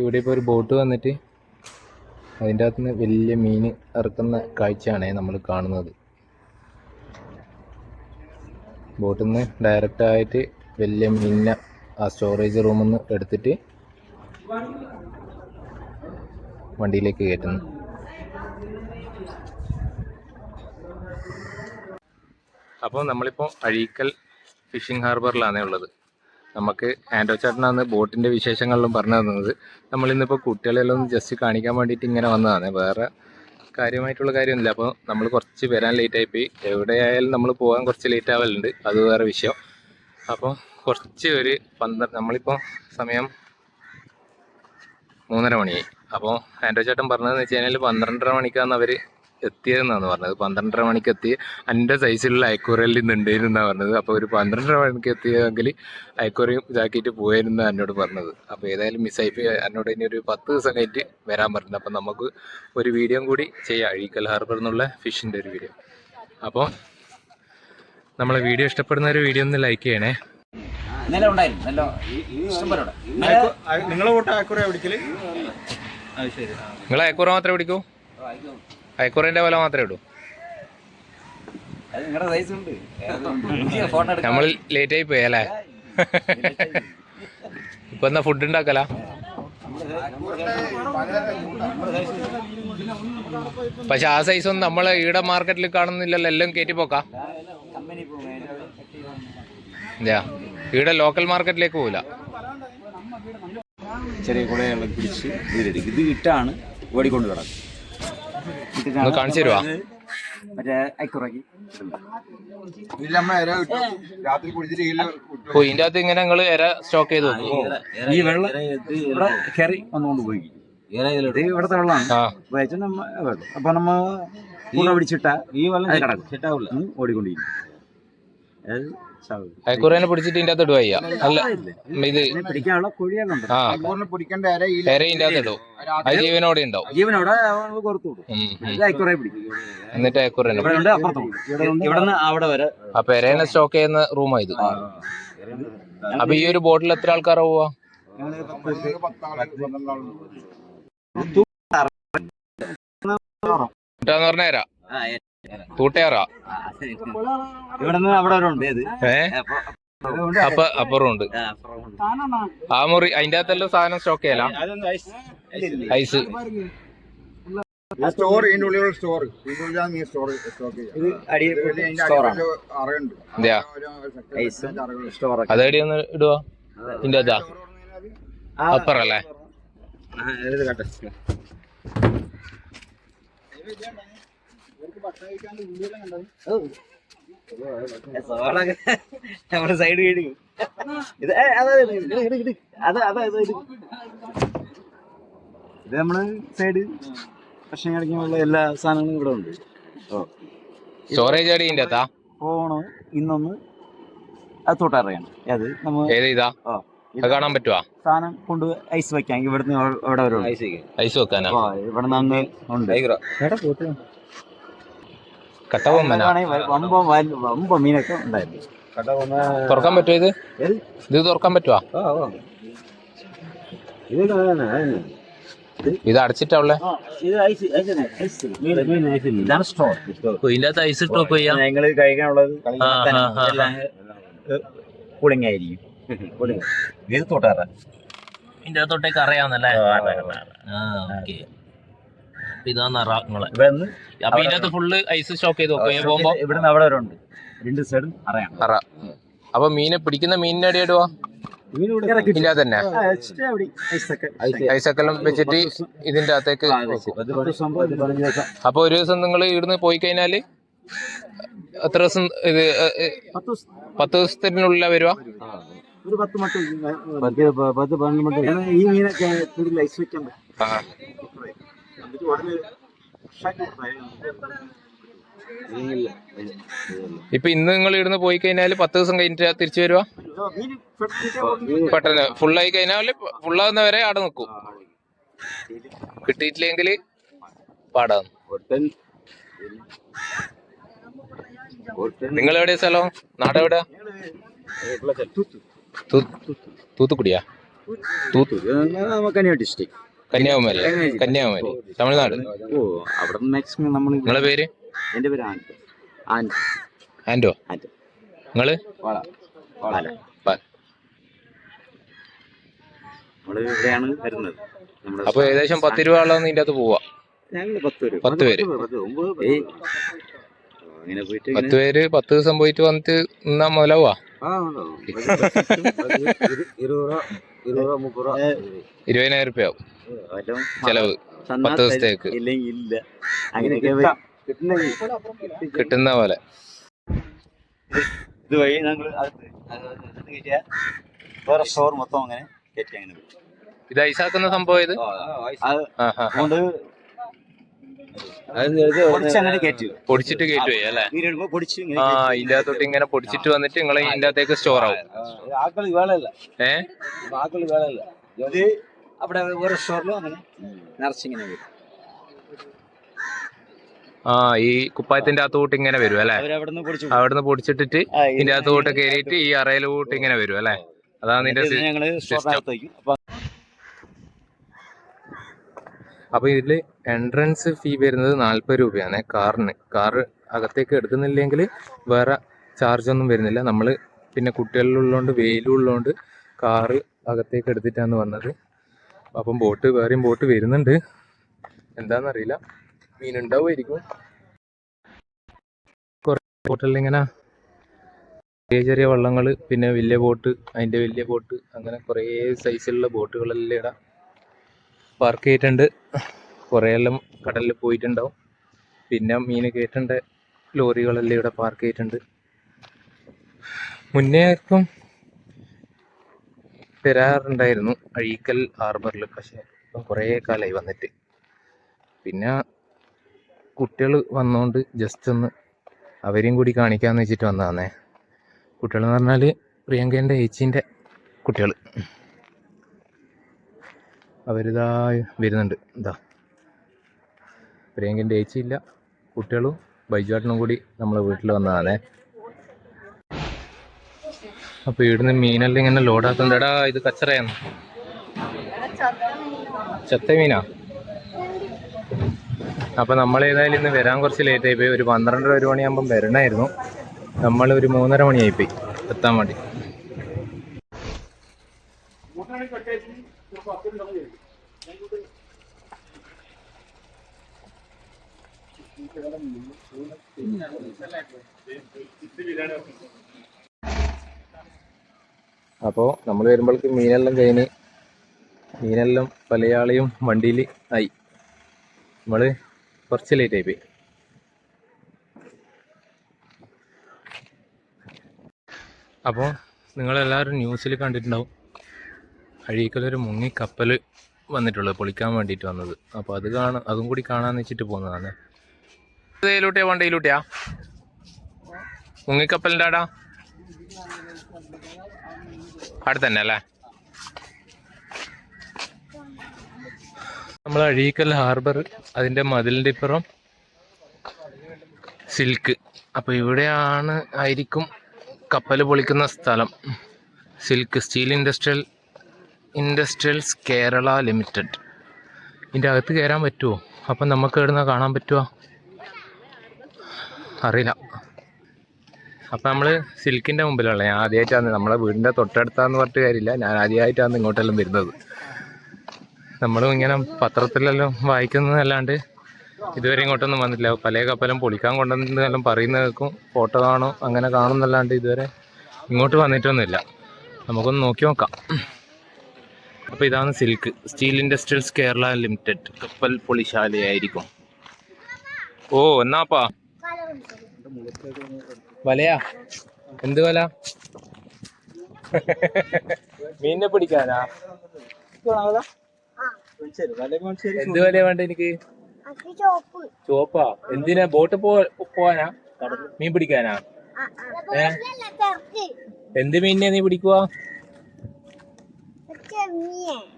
ഇവിടെ ഇപ്പോൾ ഒരു ബോട്ട് വന്നിട്ട് അതിന്റെ അകത്ത് നിന്ന് വലിയ മീൻ ഇറക്കുന്ന കാഴ്ചയാണ് നമ്മൾ കാണുന്നത്. ബോട്ടിൽ നിന്ന് ഡയറക്റ്റായിട്ട് വലിയ മീനിനെ ആ സ്റ്റോറേജ് റൂമിൽ നിന്ന് എടുത്തിട്ട് വണ്ടിയിലേക്ക് കയറ്റുന്നു. അപ്പോൾ നമ്മളിപ്പോൾ അഴീക്കൽ ഫിഷിംഗ് ഹാർബറിലാണ് ഉള്ളത്. നമുക്ക് ആൻഡോ ചേട്ടനാണ് ബോട്ടിന്റെ വിശേഷങ്ങളിലും പറഞ്ഞു തന്നത്. നമ്മളിന്നിപ്പോൾ കുട്ടികളെല്ലാം ഒന്ന് ജസ്റ്റ് കാണിക്കാൻ വേണ്ടിയിട്ട് ഇങ്ങനെ വന്നതാണ്. വേറെ കാര്യമായിട്ടുള്ള കാര്യമൊന്നുമില്ല. അപ്പോൾ നമ്മൾ കുറച്ച് വരാൻ ലേറ്റ് ആയിപ്പോയി എവിടെയായാലും നമ്മൾ പോകാൻ കുറച്ച് ലേറ്റ് ആവലുണ്ട്. അത് വേറെ വിഷയം. അപ്പോൾ കുറച്ച് ഒരു പന്ത്രണ്ട് നമ്മളിപ്പോൾ സമയം മൂന്നര മണിയായി. അപ്പോൾ ആൻഡോ ചേട്ടൻ പറഞ്ഞതെന്ന് വെച്ച് കഴിഞ്ഞാൽ പന്ത്രണ്ടര മണിക്കാണ് അവർ എത്തിയതെന്നാണ് പറഞ്ഞത്. പന്ത്രണ്ടര മണിക്ക് എത്തി. എന്റെ സൈസിലുള്ള അയക്കൂറയിൽ നിന്നുണ്ടായിരുന്നാണ് പറഞ്ഞത്. അപ്പോൾ ഒരു പന്ത്രണ്ടര മണിക്ക് എത്തിയതെങ്കിൽ അയക്കൂറയും ഇതാക്കിയിട്ട് പോയിരുന്നു എന്നോട് പറഞ്ഞത്. അപ്പോൾ ഏതായാലും മിസ്സായിപ്പോയി എന്നോട് ഇനി ഒരു പത്ത് ദിവസം കഴിഞ്ഞിട്ട് വരാൻ പറഞ്ഞത് അപ്പോൾ നമുക്ക് ഒരു വീഡിയോ കൂടി ചെയ്യാം. അഴീക്കൽ ഹാർബർ എന്നുള്ള ഫിഷിന്റെ ഒരു വീഡിയോ അപ്പോൾ നമ്മളെ വീഡിയോ ഇഷ്ടപ്പെടുന്ന ഒരു വീഡിയോ ഒന്ന് ലൈക്ക് ചെയ്യണേ. നില ഉണ്ടായിരുന്നു നല്ല ഇഷ്ടം പോലെ ഉണ്ട്. നിങ്ങളെ വോട്ട് ആക്കുറ പിടിക്കൽ? നിങ്ങളെ നിങ്ങൾ അയക്കൂറ മാത്രമേ പിടിക്കൂ? അയക്കൂറേന്റെ വില മാത്രമേ ഇടൂ നമ്മൾ ലേറ്റ് ആയി പോയി അല്ലേ? ഇപ്പൊ എന്നാ ഫുഡ് ഉണ്ടാക്കല പക്ഷെ ആ സൈസ് ഒന്നും നമ്മളെ ഈടെ മാർക്കറ്റിൽ കാണുന്നില്ലല്ലോ എല്ലാം കയറ്റി പോക്കാ. ഈടെ ലോക്കൽ മാർക്കറ്റിലേക്ക് പോവില്ല. ചെറിയ കുളകളെ പിടിച്ച് ഇത് ഇട്ടാണ് ഓടിക്കൊണ്ട് കിടക്കും ഒന്ന് കാണിച്ചു തരുവാ? ഇതിന്റെ അകത്ത് ഇങ്ങനെ നിങ്ങൾ ഇര സ്റ്റോക്ക് ചെയ്ത് വെക്കും. ഈ വെള്ളം ഇവിടെ വന്നുകൊണ്ട് പോയി. ഇവിടുത്തെ വെള്ളമാണ്. അപ്പൊ നമ്മ പിടിച്ചിട്ട ഈ വെള്ളം ഓടിക്കൊണ്ടിരിക്കും. അയക്കൂറേനെ പിടിച്ചിട്ട് ഇതിന്റെ അകത്ത് ഇടുവയ്യ അല്ല ഇത് പിടിക്കാനുള്ള കുഴികളുണ്ട്. ആ. പൂർണ പൊടിക്കേണ്ട അര ഇര ഇതിന്റെ അകത്ത് ഇടും. അത് ജീവനോടെ ഉണ്ടാവും. ജീവനോടെ കൊടുത്തു അയക്കുറേ പിടിക്കും. എന്നിട്ട് അയക്കൂറേനെ ഇവിടെ അവിടെ വരെ. അപ്പൊ എരേനെ സ്റ്റോക്ക് ചെയ്യുന്ന റൂമാ ഇത്. അപ്പൊ ഈ ഒരു ബോട്ടിൽ എത്ര ആൾക്കാരാ പോവാ? കൂട്ടാന്ന് പറഞ്ഞ എര തൂട്ടയാറാ ഇവിടെ നിന്ന് അവിടെ വരെ ഉണ്ട് അപ്പൊ അപ്പുറം ഉണ്ട്. ആ മുറി അതിന്റെ അകത്തെല്ലാം സാധനം സ്റ്റോക്ക് ചെയ്യല? ഐസ്. സ്റ്റോർ ഇതിന്റെ ഉള്ളിലുള്ള സ്റ്റോർ ഇതിന്റെ സ്റ്റോക്ക് ചെയ്യാം സ്റ്റോർ അതെടി ഒന്ന് ഇടുവാ? ഇതിന്റെ അതാ അപ്പറല്ലേ നമ്മുടെ സൈഡ് ഇത് അതെ, നമ്മൾ സൈഡ് ഭക്ഷണം കഴിക്കാനുള്ള എല്ലാ സാധനങ്ങളും ഇവിടെ ഉണ്ട്. ഓ. സ്റ്റോറേജ് അടി ഇതിന്റെ അകത്താ? ഫോണ് ഇന്നൊന്ന് അത് തൊട്ടറിയാണ്. അത് നമ്മൾ കാണാൻ പറ്റുവാ? സാധനം കൊണ്ട് ഐസ് വെക്കാം. ഇവിടുന്ന് ഉണ്ട്. ഐസ് വെക്കാനാ? ഇവിടെ ഇവിടുന്ന് ഉണ്ട്. കട്ടവമ്മനാ വമ്പം മീനൊക്കെ ഉണ്ടായിരുന്നു. തുറക്കാൻ പറ്റുമോ ഇത്? ഇത് തുറക്കാൻ പറ്റുമോ. ഇത് അതന്നെ, അതന്നെ. ഇത് അടച്ചിട്ടാ ഇത് ഐസ് ഐസ് മീൻ- മീൻ ഐസ് ഇല്ല. ഇതാണ് സ്റ്റോർ ഇതിന്റെ അകത്ത് ഐസ് ഇട്ട് വെക്കുക ഞങ്ങൾ കഴിക്കാനുള്ളത് കൂളിംഗ് ആയിരിക്കും ഇത് തൊട്ടാറ? ഇതിന്റെ അകത്തോട്ടേക്ക് അറിയാവുന്നല്ലേ? ആ നിങ്ങളെ ഇവിടെ അറാങ്ങളെ അപ്പൊ ഇതിനകത്ത് ഫുള്ള് ഐസ് സ്റ്റോക്ക് ചെയ്ത് വെക്കുക പോകുമ്പോ ഇവിടുന്ന് അവിടെ വരെ ഉണ്ട്. രണ്ട് സൈഡും അറിയാം അറ അപ്പൊ മീനെ പിടിക്കുന്ന മീനിന്റെ അടി ഇടുവാ ഇതിന്റെ അകത്ത് തന്നെ ഐസക്കെല്ലാം വെച്ചിട്ട് ഇതിന്റെ അകത്തേക്ക് വെക്കും. അപ്പൊ ഒരു ദിവസം നിങ്ങൾ ഇവിടുന്ന് പോയി കഴിഞ്ഞാൽ എത്ര ദിവസം ഇത് പത്ത് ദിവസത്തിനുള്ളിലാ വരുവാ? ഒരു പത്ത് മട്ട് പത്ത് പ- പത്ത് ഈ മീനൊക്കെ ഐസ് ഇപ്പൊ ഇന്ന് നിങ്ങൾ ഇവിടുന്ന് പോയി കഴിഞ്ഞാൽ പത്ത് ദിവസം കഴിഞ്ഞിട്ട് തിരിച്ചു വരുവാ പെട്ടെന്ന് ഫുള്ളായി കഴിഞ്ഞാൽ ഫുള്ളാകുന്ന വരെ അവിടെ നിൽക്കും കിട്ടിയിട്ടില്ലെങ്കിൽ പാടാന്ന് നിങ്ങൾ എവിടെയാ സ്ഥലം നാടെവിടെയാ തൂ- തൂത്തുക്കുടിയാ കന്യാ ഡിസ്ട്രിക്ട് കന്യാകുമാരി. കന്യാകുമാരി. തമിഴ്നാട്. ഓ അവിടെ മാക്സിമം നമ്മൾ നിങ്ങളെ പേര്? എന്റെ പേര് ആൻഡോ ആൻഡ് ആൻഡോ ആൻഡ് നിങ്ങൾ? ഇവിടെയാണ് വരുന്നത്. അപ്പൊ ഏകദേശം പത്ത് രൂപ ഉള്ള ഇതിന്റെ അകത്ത് പോവാ. പത്ത് പേര്. പത്ത് പേര്. പത്ത് ദിവസം പോയിട്ട് വന്നിട്ട് നിന്നാ മുതലാവാ ഇരുപതിനായിരം രൂപ ആവും ചെലവ്. പത്ത് ദിവസത്തേക്ക്. ഇല്ല. അങ്ങനെയൊക്കെ. കിട്ടുന്ന പോലെ. ഇതുവഴി ഞങ്ങൾ വേറെ സ്റ്റോർ മൊത്തം അങ്ങനെ കയറ്റി അങ്ങനെ. ഇത് ഐസാക്കുന്ന സംഭവം ഇത്? കയറ്റി പൊടിച്ചിട്ട് അല്ലേ? പൊടിച്ച് ഇങ്ങനെ ആ കയറ്റി. ഇതിന്റെ അകത്തോട്ട് ഇങ്ങനെ പൊടിച്ചിട്ട് വന്നിട്ട് നിങ്ങൾ ഇതിന്റെ അകത്തേക്ക് സ്റ്റോർ ആവും ആക്കൾ അവിടെ വേറെ സ്റ്റോറിലും അങ്ങനെ നിറച്ചിങ്ങനെ വരും. ആ ഈ കുപ്പായത്തിന്റെ അകത്തോട്ട് ഇങ്ങനെ വരും അല്ലെ? അവരവിടെ നിന്ന് പൊടിച്ചു അവിടുന്ന് പൊടിച്ചിട്ടിട്ട് ഇതിന്റെ അകത്തോട്ട് കയറിയിട്ട് ഈ അറയിലോട്ട് ഇങ്ങനെ വരും അല്ലെ? അതാണ് ഇതിന്റെ ഇത് ഞങ്ങൾ സ്റ്റോറിനകത്ത് അപ്പോൾ അപ്പൊ അപ്പൊ ഇതിൽ എൻട്രൻസ് ഫീ വരുന്നത് നാല്പത് രൂപയാണ് കാറിന്. കാർ അകത്തേക്ക് എടുക്കുന്നില്ലെങ്കിൽ വേറെ ചാർജ് ഒന്നും വരുന്നില്ല. നമ്മൾ പിന്നെ കുട്ടികളിലുള്ളതുകൊണ്ട് വെയിലുള്ളതുകൊണ്ട് കാറ് അകത്തേക്ക് എടുത്തിട്ടാണ് വന്നത്. അപ്പം ബോട്ട് വേറെയും ബോട്ട് വരുന്നുണ്ട്. എന്താണെന്നറിയില്ല മീനുണ്ടാവുമായിരിക്കും. കുറേ ബോട്ടെല്ലാം ഇങ്ങനെ ചെറിയ ചെറിയ വള്ളങ്ങൾ പിന്നെ വലിയ ബോട്ട് അതിന്റെ വലിയ ബോട്ട് അങ്ങനെ കുറേ സൈസിലുള്ള ബോട്ടുകളെല്ലാം ഇവിടെ പാർക്ക് ചെയ്തിട്ടുണ്ട്. കുറേ എല്ലാം കടലിൽ പോയിട്ടുണ്ടാവും. പിന്നെ മീൻ കയറ്റേണ്ട ലോറികളെല്ലാം ഇവിടെ പാർക്ക് ചെയ്തിട്ടുണ്ട്. മുന്നേ ആർക്കും തരാറുണ്ടായിരുന്നു. അഴീക്കൽ ഹാർബറിൽ പക്ഷേ ഇപ്പം കുറേ കാലമായി വന്നിട്ട്. പിന്നെ കുട്ടികൾ വന്നുകൊണ്ട് ജസ്റ്റ് ഒന്ന് അവരെയും കൂടി കാണിക്കാമെന്ന് വെച്ചിട്ട് വന്നതാന്നേ. കുട്ടികളെന്ന് പറഞ്ഞാൽ പ്രിയങ്കേന്റെ ഏച്ചീന്റെ കുട്ടികൾ. അവരിതാ വരുന്നുണ്ട്. ഇതാ പ്രിയങ്കന്റെ ഏച്ചിയില്ല. കുട്ടികളും ബൈജുവാട്ടനും കൂടി നമ്മളെ വീട്ടിൽ വന്നതാണേ അപ്പോൾ ഇവിടുന്ന് മീനെല്ലാം ഇങ്ങനെ ലോഡാക്കണ്ടടാ ഇത് കച്ചറയാണ് ചത്ത മീനാ. അപ്പൊ നമ്മൾ ഏതായാലും ഇന്ന് വരാൻ കുറച്ച് ലേറ്റ് ആയിപ്പോയി ഒരു പന്ത്രണ്ടര ഒരു മണിയാകുമ്പം വരണമായിരുന്നു നമ്മൾ ഒരു മൂന്നര മണിയായിപ്പോയി. എത്താൻ വേണ്ടി. അപ്പോൾ നമ്മൾ വരുമ്പോഴേക്ക് മീനെല്ലാം കഴിഞ്ഞ് മീനെല്ലാം പലയാളിയും വണ്ടിയിൽ ആയി. നമ്മൾ കുറച്ച് ലേറ്റ് ആയിപ്പോയി അപ്പോൾ നിങ്ങളെല്ലാവരും ന്യൂസിൽ കണ്ടിട്ടുണ്ടാവും. അഴീക്കലൊരു മുങ്ങി കപ്പൽ വന്നിട്ടുള്ളത് പൊളിക്കാൻ വേണ്ടിയിട്ട് വന്നത്. അപ്പോൾ അത് കാണാൻ അതും കൂടി കാണാമെന്ന് വെച്ചിട്ട് പോകുന്നതാണ് വണ്ടിയിലൂട്ടിയാ? മുങ്ങിക്കപ്പലിന്റെ ആടാ? അവിടെ തന്നെ അല്ലേ? നമ്മൾ അഴീക്കൽ ഹാർബർ അതിന്റെ മതിലിന്റെ ഇപ്പുറം സിൽക്ക്. അപ്പോൾ ഇവിടെയാണ് ആയിരിക്കും കപ്പൽ പൊളിക്കുന്ന സ്ഥലം. Silk steel industrial industrials Kerala limited. ഇതിന്റെ അകത്ത് കയറാൻ പറ്റുമോ അപ്പം നമുക്ക് ഇവിടുന്ന് കാണാൻ പറ്റുമോ അറിയില്ല. അപ്പം നമ്മൾ സിൽക്കിന്റെ മുമ്പിലുള്ള ഞാൻ ആദ്യമായിട്ടാണ് നമ്മളെ വീടിന്റെ തൊട്ടടുത്താന്ന് പറഞ്ഞിട്ട് കാര്യമില്ല. ഞാൻ ആദ്യമായിട്ടാണ് ഇങ്ങോട്ടെല്ലാം വരുന്നത്. നമ്മളും ഇങ്ങനെ പത്രത്തിലെല്ലാം വായിക്കുന്നതല്ലാണ്ട് ഇതുവരെ ഇങ്ങോട്ടൊന്നും വന്നില്ല പല കപ്പലും പൊളിക്കാൻ കൊണ്ടുവന്നെല്ലാം പറയുന്ന കേൾക്കും ഫോട്ടോ കാണും അങ്ങനെ കാണുന്നല്ലാണ്ട് ഇതുവരെ ഇങ്ങോട്ട് വന്നിട്ടൊന്നുമില്ല. നമുക്കൊന്ന് നോക്കി നോക്കാം. അപ്പോൾ ഇതാണ് silk. Steel industrials Kerala limited. കപ്പൽ പൊളിശാലയായിരിക്കും. ഓ എന്നാപ്പാ? വലയാ? എന്ത് വല? മീനിനെ പിടിക്കാനാ? എന്ത് വലയാ വേണ്ട എനിക്ക്? ചോപ്പാ. എന്തിനാ? ബോട്ട് പോവാനാ? മീൻ പിടിക്കാനാ? ഏ? എന്ത് മീനിനെ നീ പിടിക്കുക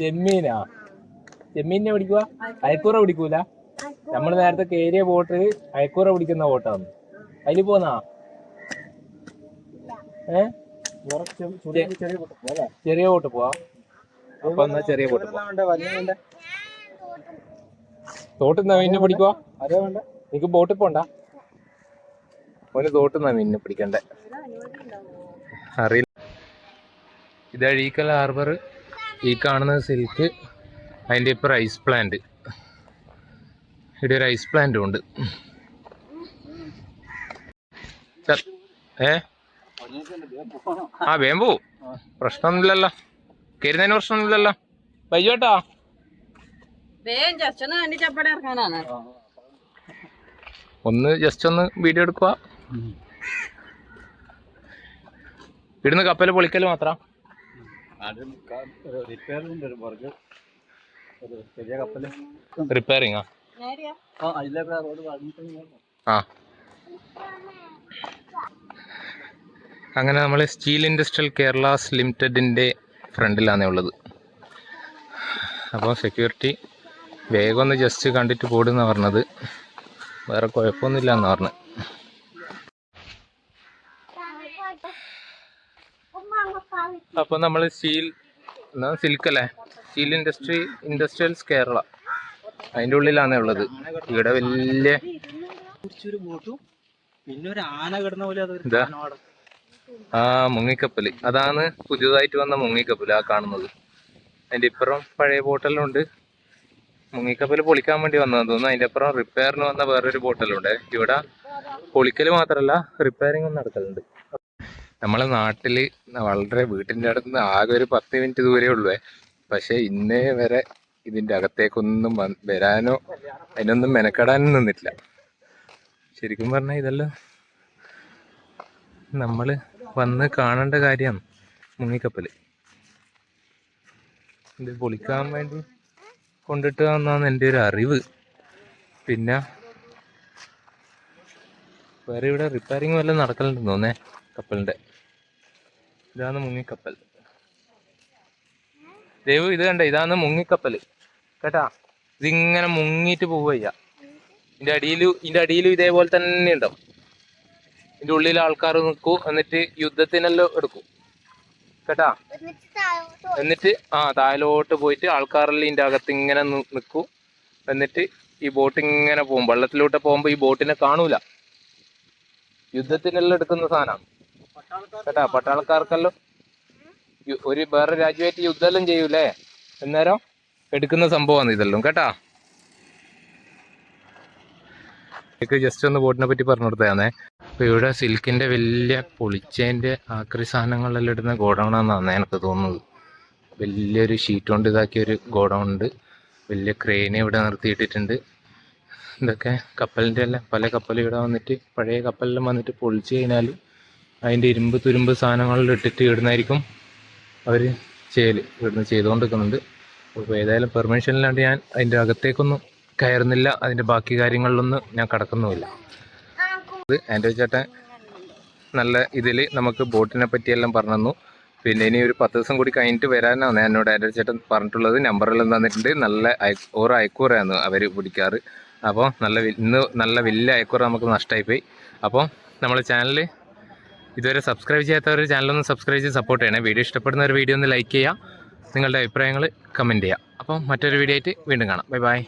ചെമ്മീനാ. ചെമ്മീനെ? പിടിക്കുക അയക്കൂറ പിടിക്കൂല? നമ്മൾ നേരത്തെ കേരിയ ബോട്ട് അയക്കൂറ പിടിക്കുന്ന ബോട്ടാണ് അതിൽ പോന്നാ? ചെറിയ ബോട്ട് പോവാ അപ്പൊ എന്നാ ചെറിയ ബോട്ട് തോട്ടുന്ന മീനിനെ പിടിക്കുവാ? നിനക്ക് ബോട്ടിൽ പോണ്ട? ഓന് തോട്ടുന്ന മീനിനെ പിടിക്കണ്ടേ. അറിയില്ല. ഇത് അഴീക്കൽ ഹാർബർ. ഈ കാണുന്ന സിൽക്ക്. അതിന്റെ ഇപ്പം റൈസ് പ്ലാന്റ്. ഇവിടെ ഒരു ഐസ് പ്ലാന്റും ഉണ്ട്. ഏ? ആ വേമ്പു. പ്രശ്നമൊന്നുമില്ലല്ലോ. കയറുന്നതിന് പ്രശ്നമൊന്നുമില്ലല്ലോ. ബൈജോട്ടാ വേഗം ജസ്റ്റ് ഒന്ന് ജസ്റ്റ് ഒന്ന് വീഡിയോ എടുക്കുക. ഇവിടുന്ന് കപ്പൽ പൊളിക്കൽ മാത്രം. റിപ്പയറിംഗ് നേരെയാ. ആ. അങ്ങനെ നമ്മൾ സ്റ്റീൽ ഇൻഡസ്ട്രിയൽ കേരളാസ് ലിമിറ്റഡിന്റെ ഫ്രണ്ടിലാണ് ഉള്ളത്. അപ്പോൾ സെക്യൂരിറ്റി വേഗം ഒന്ന് ജസ്റ്റ് കണ്ടിട്ട് പോടുന്ന പറഞ്ഞത്. വേറെ കുഴപ്പമൊന്നുമില്ല എന്ന് പറഞ്ഞത്. അപ്പോൾ നമ്മൾ സ്റ്റീൽ എന്നാ സിൽക്ക് അല്ലേ സ്റ്റീൽ ഇൻഡസ്ട്രി ഇൻഡസ്ട്രിയൽസ് കേരള. അതിന്റെ ഉള്ളിലാണ് ഉള്ളത്. ഇവിടെ വലിയ പിന്നെ ഒരു ആന കിടന്ന പോലെ ആ മുങ്ങിക്കപ്പൽ. അതാണ് പുതിയതായിട്ട് വന്ന മുങ്ങിക്കപ്പൽ ആ കാണുന്നത്. അതിന്റെ ഇപ്പുറം പഴയ ബോട്ടെല്ലാം ഉണ്ട് മുങ്ങിക്കപ്പൽ പൊളിക്കാൻ വേണ്ടി വന്നതെന്ന് തോന്നുന്നു. അതിന്റെ അപ്പുറം റിപ്പയറിന് വന്ന വേറൊരു ബോട്ടലുണ്ട്. ഇവിടെ പൊളിക്കൽ മാത്രമല്ല റിപ്പയറിംഗ് നടക്കലുണ്ട് നമ്മളെ നാട്ടിൽ വളരെ വീട്ടിന്റെ അടുത്ത് ആകെ ഒരു പത്ത് മിനിറ്റ് ദൂരേ ഉള്ളൂ. പക്ഷേ ഇന്നേ വരെ ഇതിന്റെ അകത്തേക്കൊന്നും വരാനോ അതിനൊന്നും മെനക്കെടാനും നിന്നിട്ടില്ല. ശരിക്കും പറഞ്ഞാൽ ഇതെല്ലാം നമ്മൾ വന്ന് കാണേണ്ട കാര്യമാണ് മുങ്ങിക്കപ്പൽ. ഇത് പൊളിക്കാൻ വേണ്ടി കൊണ്ടിട്ട് വന്നാന്ന് എന്റെ ഒരു അറിവ്. പിന്നെ വേറെ ഇവിടെ റിപ്പയറിങ് വല്ലതും നടക്കലുണ്ടെന്ന് തോന്നേ കപ്പലിന്റെ. ഇതാണ് മുങ്ങിക്കപ്പൽ. ദൈവം ഇത് കണ്ട ഇതാണ് മുങ്ങിക്കപ്പൽ. കേട്ടാ ഇതിങ്ങനെ മുങ്ങിയിട്ട് പോവുക ഇതിന്റെ അടിയിലും ഇതിന്റെ അടിയിലും ഇതേപോലെ തന്നെ ഉണ്ടാവും. ഇതിന്റെ ഉള്ളിൽ ആൾക്കാർ നിൽക്കൂ എന്നിട്ട് യുദ്ധത്തിനെല്ലാം എടുക്കും. കേട്ടാ? എന്നിട്ട് ആ താഴോട്ട് പോയിട്ട് ആൾക്കാരെല്ലാം ഇതിന്റെ അകത്ത് ഇങ്ങനെ നിൽക്കൂ. എന്നിട്ട് ഈ ബോട്ട് ഇങ്ങനെ പോകും. വെള്ളത്തിലോട്ട് പോകുമ്പോൾ ഈ ബോട്ടിനെ കാണൂല. യുദ്ധത്തിനെല്ലാം എടുക്കുന്ന സാധനം കേട്ടാ? പട്ടാളക്കാർക്കെല്ലാം ഒരു വേറെ രാജ്യമായിട്ട് യുദ്ധമെല്ലാം ചെയ്യൂലേ? അന്നേരം എടുക്കുന്ന സംഭവമാണ് ഇതെല്ലാം. കേട്ടാ? എനിക്ക് ജസ്റ്റ് ഒന്ന് ബോട്ടിനെ പറ്റി പറഞ്ഞു കൊടുത്തതാണേ അപ്പോൾ ഇവിടെ സിൽക്കിന്റെ വലിയ പൊളിച്ചേന്റെ ആക്രി സാധനങ്ങളെല്ലാം ഇടുന്ന ഗോഡൗണാണെന്നാണ് എനിക്ക് തോന്നുന്നത്. വലിയൊരു ഷീറ്റ് കൊണ്ട് ഇതാക്കിയ ഒരു ഗോഡൗൺ ഉണ്ട് വലിയ ക്രെയിനെ ഇവിടെ നിർത്തിയിട്ടിട്ടുണ്ട്. ഇതൊക്കെ കപ്പലിന്റെ എല്ലാം പല കപ്പലും ഇവിടെ വന്നിട്ട് പഴയ കപ്പലിലും വന്നിട്ട് പൊളിച്ച് കഴിഞ്ഞാൽ അതിന്റെ ഇരുമ്പ് തുരുമ്പ് സാധനങ്ങളിൽ ഇട്ടിട്ട് ഇടുന്നതായിരിക്കും അവർ ചെയ്യൽ ഇവിടുന്ന് ചെയ്തുകൊണ്ടിരിക്കുന്നുണ്ട് അപ്പോൾ ഏതായാലും പെർമിഷൻ ഇല്ലാണ്ട് ഞാൻ അതിന്റെ അകത്തേക്കൊന്നും കയറുന്നില്ല. അതിന്റെ ബാക്കി കാര്യങ്ങളിലൊന്നും ഞാൻ കടക്കുന്നുമില്ല. അത് ആൻഡ്രോ ചേട്ടൻ നല്ല ഇതിൽ നമുക്ക് ബോട്ടിനെ പറ്റിയെല്ലാം പറഞ്ഞു തന്നു പിന്നെ ഇനി ഒരു പത്ത് ദിവസം കൂടി കഴിഞ്ഞിട്ട് വരാനാണ് എന്നോട് ആൻഡ്രോ ചേട്ടൻ പറഞ്ഞിട്ടുള്ളത്. നമ്പറെല്ലാം തന്നിട്ടുണ്ട്. നല്ല ഓരോ അയക്കൂറയാണ് അവർ പിടിക്കാറ്. അപ്പോൾ നല്ല ഇന്ന് നല്ല വലിയ അയക്കൂറ നമുക്ക് നഷ്ടമായിപ്പോയി അപ്പോൾ നമ്മൾ ചാനൽ ഇതുവരെ സബ്സ്ക്രൈബ് ചെയ്യാത്തവർ ചാനലൊന്ന് സബ്സ്ക്രൈബ് ചെയ്ത് സപ്പോർട്ട് ചെയ്യണേ. വീഡിയോ ഇഷ്ടപ്പെടുന്ന ഒരു വീഡിയോ ഒന്ന് ലൈക്ക് ചെയ്യുക. നിങ്ങളുടെ അഭിപ്രായങ്ങൾ കമന്റ് ചെയ്യുക. അപ്പോൾ മറ്റൊരു വീഡിയോ ആയിട്ട് വീണ്ടും കാണാം. Bye bye